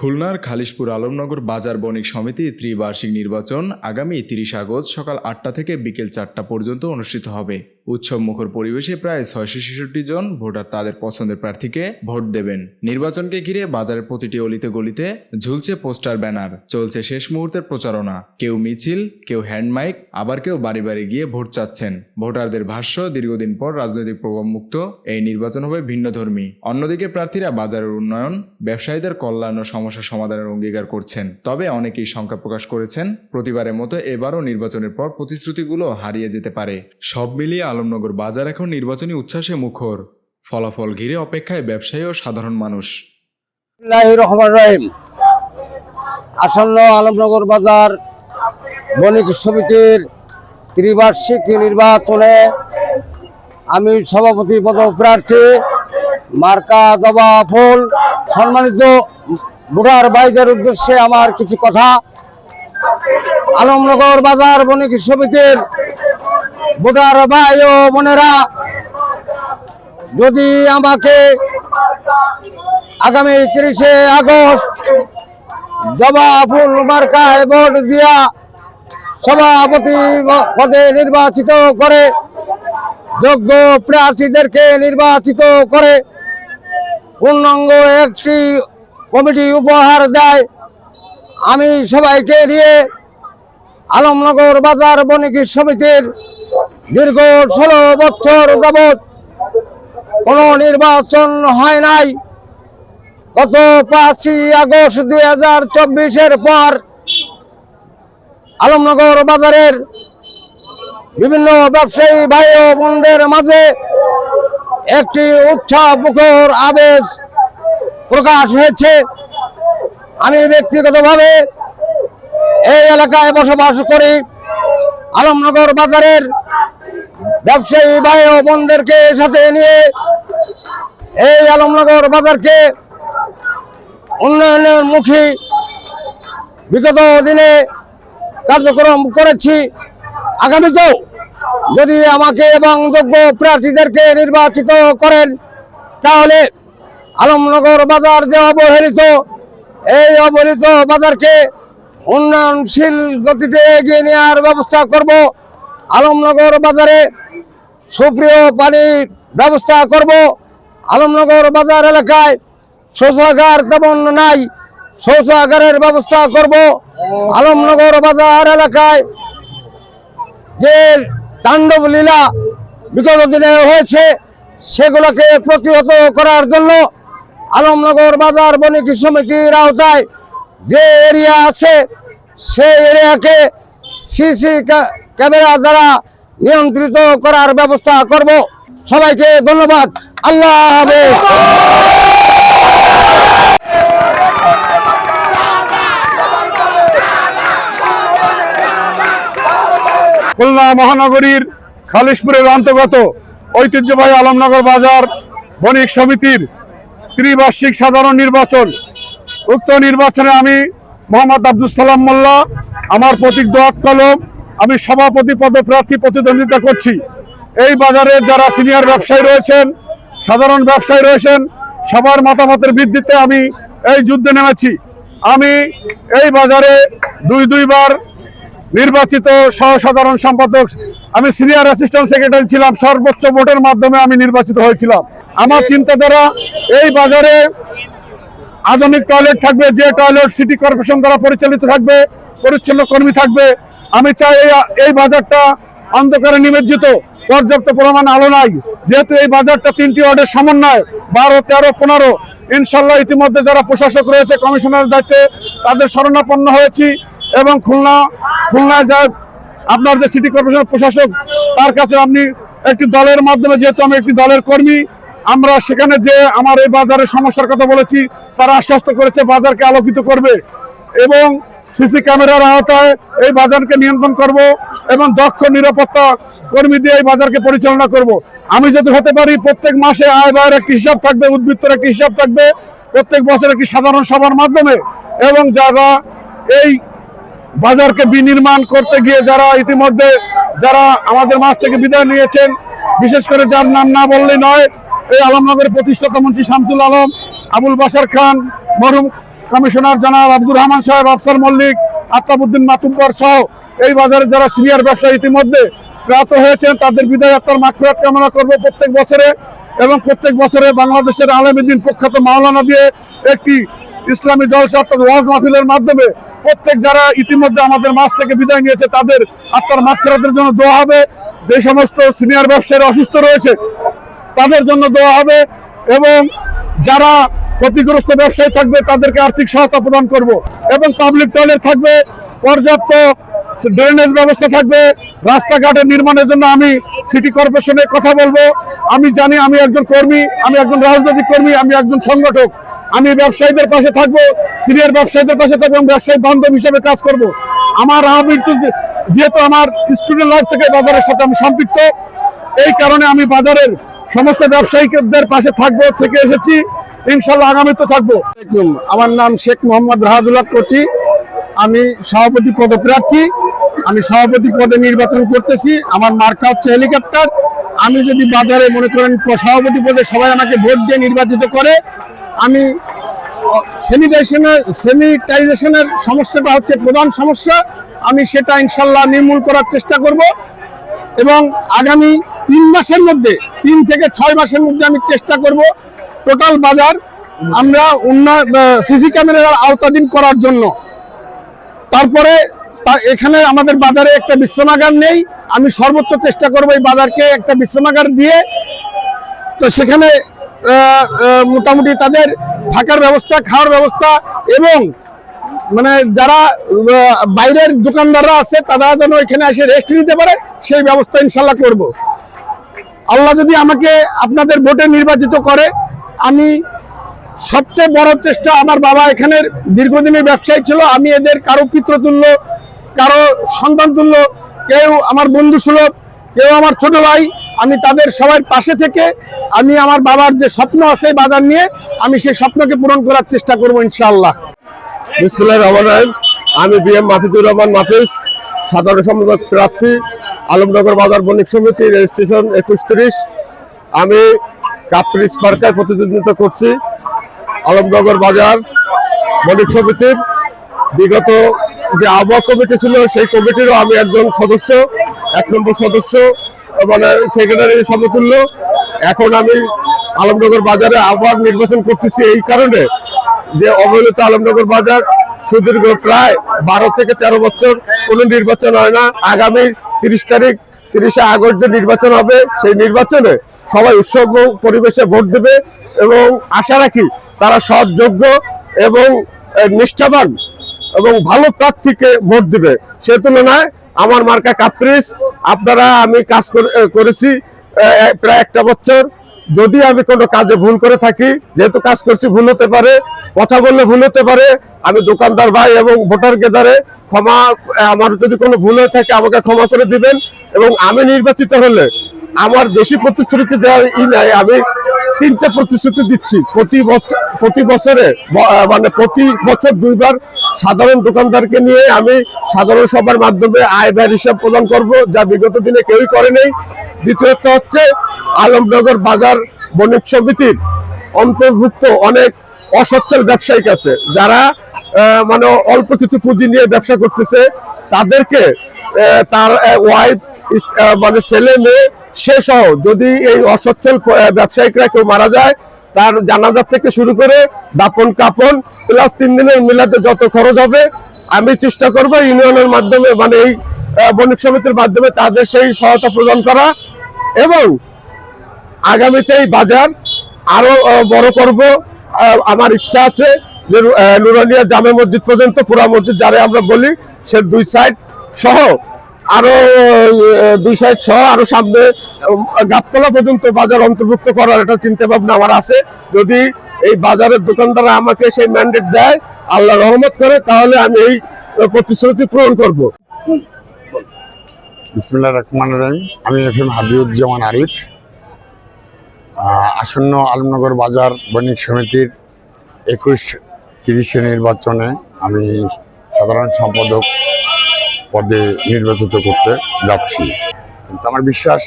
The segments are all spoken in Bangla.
খুলনার খালিশপুর আলমনগর বাজার বণিক সমিতি ত্রিবার্ষিক নির্বাচন আগামী তিরিশ আগস্ট সকাল আটটা থেকে বিকেল চারটা পর্যন্ত অনুষ্ঠিত হবে। উৎসব মুখর পরিবেশে প্রায় ছয়শো ছেষট্টি জন ভোটার তাদের পছন্দের প্রার্থীকে ভোট দেবেন। নির্বাচনকে ঘিরে বাজারের প্রতিটি অলিতে গলিতে ঝুলছে পোস্টার, ব্যানার, চলছে শেষ মুহূর্তের প্রচারণা। কেউ মিছিল, কেউ হ্যান্ডমাইক আবার কেউ বাড়ি বাড়ি গিয়ে ভোট চাচ্ছেন। ভোটারদের ভাষ্য, দীর্ঘদিন পর রাজনৈতিক প্রভাবমুক্ত এই নির্বাচন হবে ভিন্নধর্মী অন্যদিকে প্রার্থীরা বাজারের উন্নয়ন, ব্যবসায়ীদের কল্যাণ ও সমস্যা সমাধানের অঙ্গীকার করছেন। তবে অনেকেই শঙ্কা প্রকাশ করেছেন, প্রতিবারের মতো এবারও নির্বাচনের পর প্রতিশ্রুতিগুলো হারিয়ে যেতে পারে। সব মিলিয়ে আলমনগর বাজার এখন নির্বাচনী উচ্ছ্বাসে মুখর। ফলাফল ঘিরে অপেক্ষায় ব্যবসায়ী ও সাধারণ মানুষ। আসন্ন আলমনগর বাজার বণিক সমিতির ত্রিবার্ষিক নির্বাচনে আমি সভাপতি পদপ্রার্থী মার্কা দবা ফুল, সম্মানিত ভোটার ভাইদের উদ্দেশ্যে আমার কিছু কথা। আলমনগর বাজার বণিক সমিতির ভোটার ভাই ও বোনেরা, যদি আমাকে আগামী তিরিশে আগস্ট জবা ফুল মার্কায় ভোট দিয়া সভাপতি পদে নির্বাচিত করে, যোগ্য প্রার্থীদেরকে নির্বাচিত করে পূর্ণাঙ্গ একটি কমিটি উপহার দেয়, আমি সবাইকে দিয়ে আলমনগর বাজার বণিক সমিতির দীর্ঘ ষোলো বছর যাবৎ কোনো নির্বাচন হয় নাই। গত পাঁচই আগস্ট দুই হাজার চব্বিশের পর আলমনগর বাজারের বিভিন্ন ব্যবসায়ী ভাই ও বোনদের মাঝে একটি উৎসাহ মুখর আবেশ প্রকাশ হয়েছে। আমি ব্যক্তিগতভাবে এই এলাকায় বসবাস করি। আলমনগর বাজারের ব্যবসায়ী ভাই ও বোনদেরকে সাথে নিয়ে এই আলমনগর বাজারকে উন্নয়নের মুখী বিগত দিনে কার্যক্রম করেছি। আগামীতেও যদি আমাকে এবং যোগ্য প্রার্থীদেরকে নির্বাচিত করেন, তাহলে আলমনগর বাজার যে অবহেলিত, এই অবহেলিত বাজারকে উন্নয়নশীল গতিতে এগিয়ে নেওয়ার ব্যবস্থা করব। আলমনগর বাজারে সুপ্রিয় পানির ব্যবস্থা করব। আলমনগর বাজার এলাকায় শৌচাগার তেমন নাই। শৌচাগারের ব্যবস্থা করব। আলমনগর বাজার এলাকায় যে তাণ্ডব লীলা বিগত দিনে হয়েছে, সেগুলোকে প্রতিহত করার জন্য আলমনগর বাজার বণিক সমিতির আওতায় যে এরিয়া আছে, সেই এরিয়াকে সিসি ক্যামেরা দ্বারা নিয়ন্ত্রিত করার ব্যবস্থা করব। সবাইকে ধন্যবাদ। আল্লাহ হাফেজ। খুলনা মহানগরীর খালিশপুরের অন্তর্গত ঐতিহ্যবাহী আলমনগর বাজার বণিক সমিতির ত্রিবার্ষিক সাধারণ নির্বাচন। উক্ত নির্বাচনে আমি মোহাম্মদ আব্দুল সালাম মোল্লা, আমার প্রতীক দোয়াত কলম আমি সভাপতি পদে প্রার্থী প্রতিদ্বন্দ্বিতা করছি। এই বাজারে যারা সিনিয়র ব্যবসায়ী রয়েছেন, সাধারণ ব্যবসায়ী রয়েছেন, সবার মতামতের ভিত্তিতে আমি এই যুদ্ধে নেমেছি। আমি এই বাজারে দুই, দুইবার নির্বাচিত সহ সাধারণ সম্পাদক, আমি সিনিয়র অ্যাসিস্ট্যান্ট সেক্রেটারি ছিলাম, সর্বোচ্চ ভোটের মাধ্যমে আমি নির্বাচিত হয়েছিলাম। আমার চিন্তাধারা, এই বাজারে আধুনিক টয়লেট থাকবে, যে টয়লেট সিটি কর্পোরেশন দ্বারা পরিচালিত থাকবে, পরিচ্ছন্ন কর্মী থাকবে আমি চাই এই- বাজারটা অন্ধকারে নিমজ্জিত। পর্যাপ্ত পরিমাণ আলো নাই। যেহেতু এই বাজারটা তিনটি ওয়ার্ডের সমন্বয়, বারো, তেরো, পনেরো। ইনশাল্লাহ ইতিমধ্যে যারা প্রশাসক রয়েছে কমিশনার দায়িত্বে তাদের শরণাপন্ন হয়েছি এবং খুলনা, খুলনায় যা আপনার যে সিটি কর্পোরেশনের প্রশাসক, তার কাছে আপনি একটি দলের মাধ্যমে, যেহেতু আমি একটি দলের কর্মী, আমরা সেখানে যে আমার এই বাজারের সমস্যার কথা বলেছি, তারা আশ্বস্ত করেছে, বাজারকে আলোকিত করবে। এবং সিসি ক্যামেরার আওতায় এই বাজারকে নিয়ন্ত্রণ করব এবং দক্ষ, নিরাপত্তা কর্মী দিয়ে এই বাজারকে পরিচালনা করব। আমি যদি হতে পারি, প্রত্যেক মাসে আয় ব্যয়ের একটি হিসাব থাকবে, উদ্বৃত্তের একটি হিসাব থাকবে, প্রত্যেক বছর একটি সাধারণ সভার মাধ্যমে এবং যারা এই বাজারকে বিনির্মাণ করতে গিয়ে যারা ইতিমধ্যে যারা আমাদের মাছ থেকে বিদায় নিয়েছেন, বিশেষ করে যার নাম না বললেই নয়, এই আলমনগরের প্রতিষ্ঠাতা মন্ত্রী শামসুল আলম, আবুল বাসার খান, মরহুম কমিশনার জনাব আব্দুর রহমান সাহেব, আফসার মল্লিক আত্মাবুদ্দিন মাতুব্বর সহ এই বাজারে যারা সিনিয়র ব্যবসায়ী ইতিমধ্যে প্রয়াত হয়েছেন, তাদের বিদায় আত্মার মাকফিরাত কামনা করব প্রত্যেক বছরে এবং প্রত্যেক বছরে বাংলাদেশের আলমীদ্দিন প্রখ্যাত মাওলানা দিয়ে একটি ইসলামী জলসা অর্থাৎ ওয়াজ মাহফিলের মাধ্যমে প্রত্যেক যারা ইতিমধ্যে আমাদের মাছ থেকে বিদায় নিয়েছে, তাদের আত্মার মাকফিরাতের জন্য দোয়া হবে। যে সমস্ত সিনিয়র ব্যবসায়ীরা অসুস্থ রয়েছে, তাদের জন্য দেওয়া হবে এবং যারা ক্ষতিগ্রস্ত ব্যবসায়ী থাকবে, তাদেরকে আর্থিক সহায়তা প্রদান করব। এবং পাবলিক টয়লেট থাকবে, পর্যাপ্ত ড্রেনেজ ব্যবস্থা থাকবে। রাস্তাঘাটের নির্মাণের জন্য আমি সিটি কর্পোরেশনে কথা বলব। আমি জানি আমি একজন কর্মী, আমি একজন রাজনৈতিক কর্মী, আমি একজন সংগঠক। আমি ব্যবসায়ীদের পাশে থাকব সিনিয়র ব্যবসায়ীদের পাশে থাকব এবং ব্যবসায়ী বান্ধব হিসেবে কাজ করব। আমার আমৃত্যু যেহেতু আমার স্টুডেন্ট লাইফ থেকে বাজারের সাথে আমি সম্পৃক্ত, এই কারণে আমি বাজারের সমস্ত ব্যবসায়ীদের পাশে থাকব, থেকে এসেছি। ইনশাল্লাহ আগামীতে থাকব। আলাইকুম। আমার নাম শেখ মোহাম্মদ রাহাদুল্লাহ কোচি আমি সভাপতি পদপ্রার্থী আমি সভাপতি পদে নির্বাচন করতেছি। আমার মার্কা হচ্ছে হেলিকপ্টার। আমি যদি বাজারে মনে করেন সভাপতি পদে সবাই আমাকে ভোট দিয়ে নির্বাচিত করে, আমি স্যানিটাইজেশনের স্যানিটাইজেশনের সমস্যাটা হচ্ছে প্রধান সমস্যা। আমি সেটা ইনশাল্লাহ নির্মূল করার চেষ্টা করব এবং আগামী তিন মাসের মধ্যে, তিন থেকে ছয় মাসের মধ্যে আমি চেষ্টা করব টোটাল বাজার আমরা সিসি ক্যামেরার আওতাধীন করার জন্য। তারপরে এখানে আমাদের বাজারে একটা বিশ্রামাগার নেই। আমি সর্বোচ্চ চেষ্টা করব এই বাজারকে একটা বিশ্রামাগার দিয়ে। তো সেখানে মোটামুটি তাদের থাকার ব্যবস্থা, খাওয়ার ব্যবস্থা এবং মানে যারা বাইরের দোকানদাররা আছে, তারা যেন এখানে এসে রেস্ট নিতে পারে, সেই ব্যবস্থা ইনশাল্লাহ করব। আল্লাহ যদি আমাকে আপনাদের ভোটে নির্বাচিত করে আমি সবচেয়ে বড় চেষ্টা আমার বাবা এখানের দীর্ঘদিনের ব্যবসায়ী ছিল। আমি এদের কারও পিতৃতুল্য কারও সন্তান তুল্য, কেউ আমার বন্ধু সুলভ, কেউ আমার ছোট ভাই। আমি তাদের সবার পাশে থেকে আমি আমার বাবার যে স্বপ্ন আছে বাজার নিয়ে আমি সেই স্বপ্নকে পূরণ করার চেষ্টা করব ইনশাআল্লাহ। আমি বি এম মাফিজুর রহমান মাফিজ, সাধারণ সম্পাদক প্রার্থী, আলমনগর বাজার বণিক সমিতি, রেজিস্ট্রেশন একুশ আমি কাপ্রিস পার্কায় প্রতিদ্বন্দ্বিতা করছি। আলমনগর বাজার বণিক সমিতির বিগত যে আবহাওয়া কমিটি ছিল, সেই কমিটিরও আমি একজন সদস্য, এক নম্বর সদস্য মানে সেক্রেটারি সমতুল্য। এখন আমি আলমনগর বাজারে আবার নির্বাচন করতেছি এই কারণে যে অবহেলিত আলমনগর বাজার সুদীর্ঘ প্রায় বারো থেকে তেরো বছর কোনো নির্বাচন হয় না। আগামী তিরিশ তারিখ, তিরিশে আগস্ট যে নির্বাচন হবে, সেই নির্বাচনে সবাই উৎসব পরিবেশে ভোট দেবে এবং আশা রাখি তারা সৎ যোগ্য এবং নিষ্ঠাবান এবং ভালো প্রার্থীকে ভোট দিবে। সে তুলনায় আমার মার্কা কাপ্রিস, আপনারা আমি কাজ করে- করেছি প্রায় একটা বছর। যদি আমি কোনো কাজে ভুল করে থাকি, যেহেতু কাজ করছি, ভুল হতে পারে, কথা বললে ভুল হতে পারে, আমি দোকানদার ভাই এবং ভোটার গেদারে ক্ষমা আমার যদি কোনো ভুল হয়ে থাকে, আমাকে ক্ষমা করে দিবেন এবং আমি নির্বাচিত হলে আমার বেশি প্রতিশ্রুতি দেওয়ার ই নাই, আমি তিনটা প্রতিশ্রুতি দিচ্ছি। প্রতি বছর প্রতি বছরে মানে প্রতি বছর দুইবার সাধারণ দোকানদারকে নিয়ে আমি সাধারণ সভার মাধ্যমে আয় ব্যয় হিসাব প্রদান করব, যা বিগত দিনে কেউই করে নেই। দ্বিতীয়ত হচ্ছে আলমনগর বাজার বণিক সমিতির অন্তর্ভুক্ত অনেক অসচ্ছল ব্যবসায়িক আছে, যারা মানে অল্প কিছু পুঁজি নিয়ে ব্যবসা করতেছে। তাদেরকে তার ওয়াইফ মানে ছেলে, মেয়ে সে সহ যদি এই অসচ্ছল ব্যবসায়িকরা কেউ মারা যায়, তার জানাজার থেকে শুরু করে দাপন কাপন প্লাস তিন দিনের মিলাতে যত খরচ হবে, আমি চেষ্টা করব ইউনিয়নের মাধ্যমে মানে এই বণিক সমিতির মাধ্যমে তাদের সেই সহায়তা প্রদান করা এবং আগামীতে এই বাজার আরও বড় করব। আমার ইচ্ছা আছে যে নুরানিয়া জামে মসজিদ পর্যন্ত, পুরা মসজিদ যারে আমরা বলি, সে দুই সাইড সহ আরও দুই সাইড সহ আরও সামনে গাবতলা পর্যন্ত বাজার অন্তর্ভুক্ত করার একটা চিন্তা ভাবনা আমার আছে। যদি এই বাজারের দোকানদাররা আমাকে সেই ম্যান্ডেট দেয়, আল্লাহ রহমত করে, তাহলে আমি এই প্রতিশ্রুতি পূরণ করব। বিসমুল্লাহ রহমান রহিম। আমি এফ এম হাবিবুজ্জামান আরিফ। আসন্ন আলমনগর বাজার বণিক সমিতির একুশ তিরিশে নির্বাচনে আমি সাধারণ সম্পাদক পদে নির্বাচিত করতে যাচ্ছি। কিন্তু আমার বিশ্বাস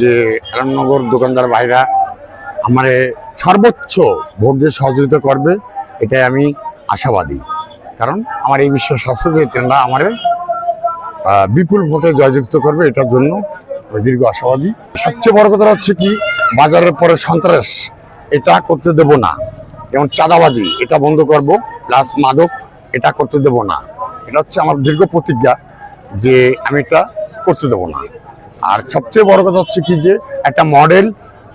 যে আলমনগর দোকানদার ভাইরা আমার সর্বোচ্চ ভোট দিয়ে সহযোগিতা করবে, এটাই আমি আশাবাদী। কারণ আমার এই বিশ্বাস আছে যে তেনারা আমার বিপুল ভোটে জয়যুক্ত করবে, এটার জন্য দীর্ঘ আশাবাদী। সবচেয়ে বড় কথা হচ্ছে কি, বাজারের পরে সন্ত্রাস, এটা করতে দেব না। যেমন চাঁদাবাজি, এটা বন্ধ করব, প্লাস মাদক, এটা করতে দেব না। এটা হচ্ছে আমার দীর্ঘ প্রতিজ্ঞা যে আমি এটা করতে দেবো না। আর সবচেয়ে বড় কথা হচ্ছে কি যে একটা মডেল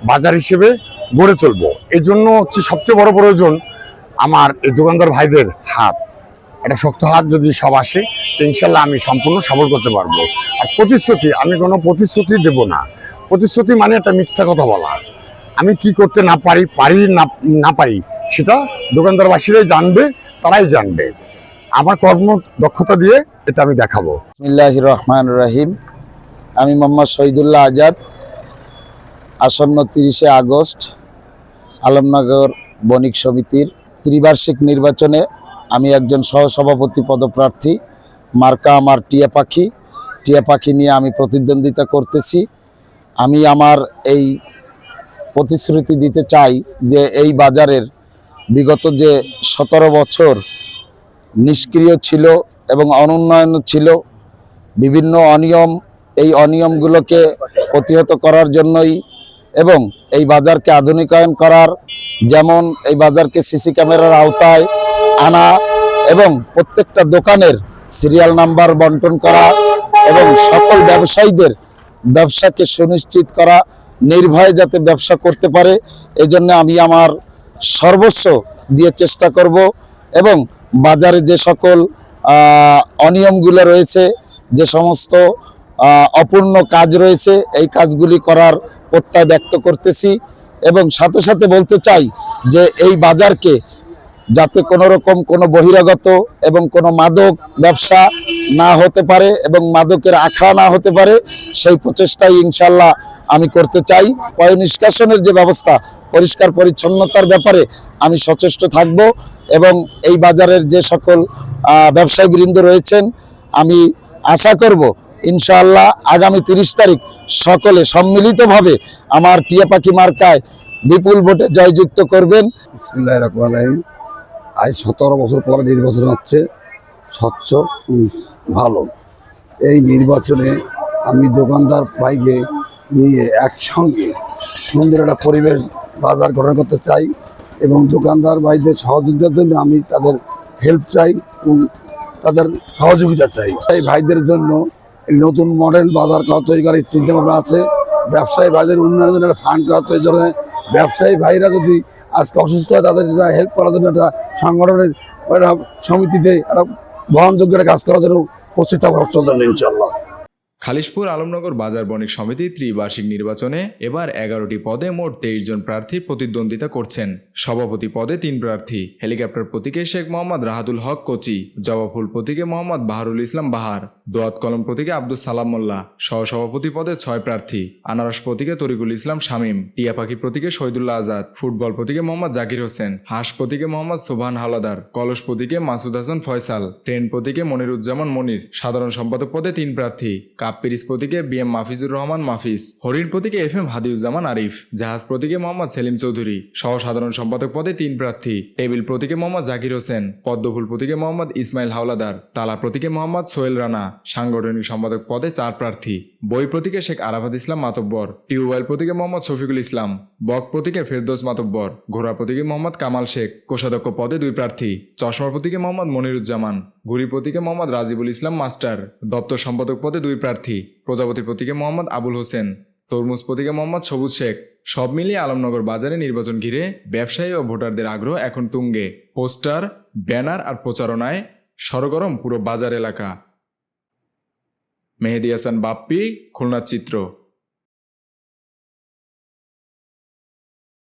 বাজার হিসেবে গড়ে তুলবো। এই জন্য হচ্ছে সবচেয়ে বড় প্রয়োজন আমার এই দোকানদার ভাইদের হাত। একটা শক্ত হাত যদি সব আসে, তো ইনশাল্লাহ আমি সম্পূর্ণ সফল করতে পারব। আর প্রতিশ্রুতি, আমি কোনো প্রতিশ্রুতি দেব না। প্রতিশ্রুতি মানে একটা মিথ্যা কথা বলা। আমি কি করতে না পারি পারি না না পারি, সেটা দোকানদারবাসীরাই জানবে, তারাই জানবে। আমার কর্ম দক্ষতা দিয়ে এটা আমি দেখাবো। রহমান রহিম। আমি মোহাম্মদ শহীদুল্লাহ আজাদ, আসন্ন তিরিশে আগস্ট, আলমনগর বণিক সমিতির ত্রিবার্ষিক নির্বাচনে আমি একজন সহসভাপতি পদপ্রার্থী, মার্কা আমার টিয়া পাখি। টিয়া পাখি নিয়ে আমি প্রতিদ্বন্দ্বিতা করতেছি। আমি আমার এই প্রতিশ্রুতি দিতে চাই যে এই বাজারের বিগত যে সতেরো বছর নিষ্ক্রিয় ছিল এবং অনুন্নয়ন ছিল। বিভিন্ন অনিয়ম, এই অনিয়মগুলোকে প্রতিহত করার জন্যই এবং এই বাজারকে আধুনিকায়ন করার, যেমন এই বাজারকে সিসি ক্যামেরার আওতায় আনা এবং প্রত্যেকটা দোকানের সিরিয়াল নাম্বার বন্টন করা এবং সকল ব্যবসায়ীদের ব্যবসাকে সুনিশ্চিত করা, নির্ভয়ে যাতে ব্যবসা করতে পারে। এজন্য আমি আমার সর্বস্ব দিয়ে চেষ্টা করব এবং বাজারে যে সকল অনিয়মগুলো রয়েছে, যে সমস্ত অপূর্ণ কাজ রয়েছে, এই কাজগুলি করার প্রত্যয় ব্যক্ত করতেছি এবং সাথে সাথে বলতে চাই যে এই বাজারকে যাতে কোনো রকম কোনো বহিরাগত এবং কোনো মাদক ব্যবসা না হতে পারে এবং মাদকের আখড়া না হতে পারে, সেই প্রচেষ্টাই ইনশাল্লাহ আমি করতে চাই। পয় নিষ্কাশনের যে ব্যবস্থা, পরিষ্কার পরিচ্ছন্নতার ব্যাপারে আমি সচেষ্ট থাকব এবং এই বাজারের যে সকল ব্যবসায়ীবৃন্দ রয়েছেন, আমি আশা করব ইনশাআল্লাহ আগামী তিরিশ তারিখ সকলে সম্মিলিতভাবে আমার টিয়া পাখি মার্কায় বিপুল ভোটে জয়যুক্ত করবেন। আজ সতেরো বছর পরে নির্বাচন হচ্ছে। স্বচ্ছ ভালো। এই নির্বাচনে আমি দোকানদার ভাইকে নিয়ে একসঙ্গে সুন্দর একটা পরিবেশ বাজার গঠন করতে চাই এবং দোকানদার ভাইদের সহযোগিতার জন্য আমি তাদের হেল্প চাই এবং তাদের সহযোগিতা চাই। এই ভাইদের জন্য নতুন মডেল বাজার করা তৈরি করার চিন্তা ভাবনা আছে। ব্যবসায়ী ভাইদের উন্নয়নের জন্য একটা ফান্ড করা তৈরি করে ব্যবসায়ী ভাইরা যদি আজকে অসুস্থ হয়, তাদের হেল্প করার জন্য একটা সংগঠনের, একটা সমিতিতে একটা বহনযোগ্য একটা কাজ করার জন্য প্রস্তুত থাকব ইনশাল্লাহ খালিশপুর আলমনগর বাজার বণিক সমিতি ত্রিবার্ষিক নির্বাচনে এবার এগারোটি পদে মোট তেইশ জন প্রার্থী প্রতিদ্বন্দ্বিতা করছেন। সভাপতি পদে তিন প্রার্থী। হেলিকপ্টার প্রতীকে শেখ মোহাম্মদ রাহাতুল হক কোচি জবাফুল প্রতীকে মোহাম্মদ বাহারুল ইসলাম বাহার, দোয়াত কলম প্রতীকে আব্দুল সালাম মোল্লা, সহসভাপতি পদে ছয় প্রার্থী, আনারস প্রতীকে তরিকুল ইসলাম শামীম, টিয়া পাখি প্রতীকে শহীদুল্লাহ আজাদ, ফুটবল প্রতীকে মোহাম্মদ জাকির হোসেন, হাঁস প্রতীকে মোহাম্মদ সোভান হাওলাদার কলস প্রতীকে মাসুদ হাসান ফয়সাল, ট্রেন প্রতীকে মনিরুজ্জামান মনির, সাধারণ সম্পাদক পদে তিন প্রার্থী। কাপ পিরিস প্রতীকে বি এম মাফিজুর রহমান, মাফিজ হরিণ প্রতীকে এফ এম হাদিউজ্জামান আরিফ, জাহাজ প্রতীকে মোহাম্মদ সেলিম চৌধুরী সহ সাধারণ সম্পাদক পদে তিন প্রার্থী, টেবিল প্রতীকে মোহাম্মদ জাকির হোসেন, পদ্মফুল প্রতীকে মোহাম্মদ ইসমাইল হাওলাদার, তালা প্রতীকে মোহাম্মদ সোহেল রানা, সাংগঠনিক সম্পাদক পদে চার প্রার্থী, বই প্রতীকে শেখ আরাফাত ইসলাম মাতব্বর, টিউবওয়েল প্রতীকে মোহাম্মদ শফিকুল ইসলাম, বক প্রতীকে ফেরদৌস মাতব্বর, ঘোড়া প্রতীকে মোহাম্মদ কামাল শেখ, কোষাধ্যক্ষ পদে দুই প্রার্থী, চশমা প্রতীকে মোহাম্মদ মনিরুজ্জামান। ঘুরি মোহাম্মদ রাজিবুল ইসলাম মাস্টার, দপ্তর সম্পাদক পদে দুই প্রার্থী প্রজাপতি প্রতীকে মোহাম্মদ আবুল হোসেন তরমুজ প্রতীকে মোহাম্মদ সবুজ শেখ। সব মিলিয়ে আলমনগর বাজারে নির্বাচন ঘিরে ব্যবসায়ী ও ভোটারদের আগ্রহ এখন তুঙ্গে। পোস্টার, ব্যানার আর প্রচারণায় সরগরম পুরো বাজার এলাকা। মেহেদি হাসান বাপ্পি খুলনার চিত্র।